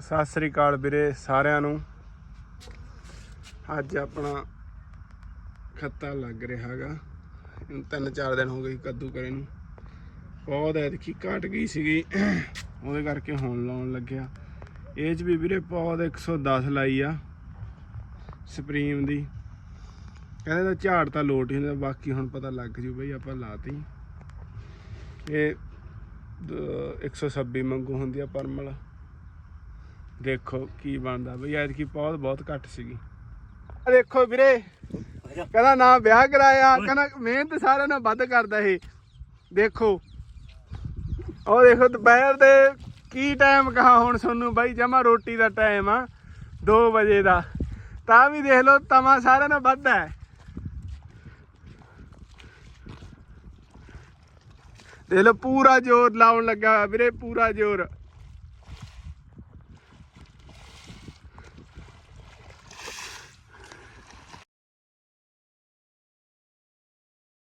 ਸਤਿ ਸ੍ਰੀ ਅਕਾਲ ਵੀਰੇ ਸਾਰਿਆਂ ਨੂੰ। ਅੱਜ ਆਪਣਾ ਖੱਤਾ ਲੱਗ ਰਿਹਾ ਹੈਗਾ। ਤਿੰਨ ਚਾਰ ਦਿਨ ਹੋ ਗਏ ਕੱਦੂ ਕਰੇ ਨੂੰ। ਬਹੁਤ ਐਤਕੀ ਘਟ ਗਈ ਸੀਗੀ। ਉਹਦੇ ਕਰਕੇ ਹੁਣ ਲਾਉਣ ਲੱਗਿਆ। ਇਹ ਚ ਵੀ ਵੀਰੇ ਪੌਦ 110 ਲਾਈ ਆ ਸੁਪਰੀਮ ਦੀ। ਕਹਿੰਦੇ ਤਾਂ ਝਾੜ ਤਾਂ ਲੋਟ ਹੀ ਹੁੰਦਾ, ਬਾਕੀ ਹੁਣ ਪਤਾ ਲੱਗ ਜੂ ਬਈ ਆਪਾਂ ਲਾਤੀ। ਇਹ ਦ- 126 ਮੰਗੂ ਹੁੰਦੀ ਆ ਪਰਮਲ। ਦੇਖੋ ਕੀ ਬਣਦਾ ਬਈ, ਐਤਕੀ ਬਹੁਤ ਬਹੁਤ ਘੱਟ ਸੀਗੀ। ਆ ਦੇਖੋ ਵੀਰੇ, ਕਹਿੰਦਾ ਨਾ ਵਿਆਹ ਕਰਾਇਆ, ਕਹਿੰਦਾ ਮਿਹਨਤ ਸਾਰਿਆਂ ਨਾਲ ਵੱਧ ਕਰਦਾ ਇਹ। ਦੇਖੋ, ਉਹ ਦੇਖੋ ਦੁਪਹਿਰ ਦੇ ਕੀ ਟਾਈਮ ਕਹਾ ਹੁਣ ਤੁਹਾਨੂੰ ਬਾਈ, ਜਮਾ ਰੋਟੀ ਦਾ ਟਾਈਮ ਆ 2 ਵਜੇ ਦਾ। ਤਾਂ ਵੀ ਦੇਖ ਲਓ ਤਮਾ ਸਾਰਿਆਂ ਨਾਲ ਵੱਧ ਹੈ। ਦੇਖ ਲਓ, ਪੂਰਾ ਜ਼ੋਰ ਲਾਉਣ ਲੱਗਾ ਹੋਇਆ ਵੀਰੇ, ਪੂਰਾ ਜ਼ੋਰ।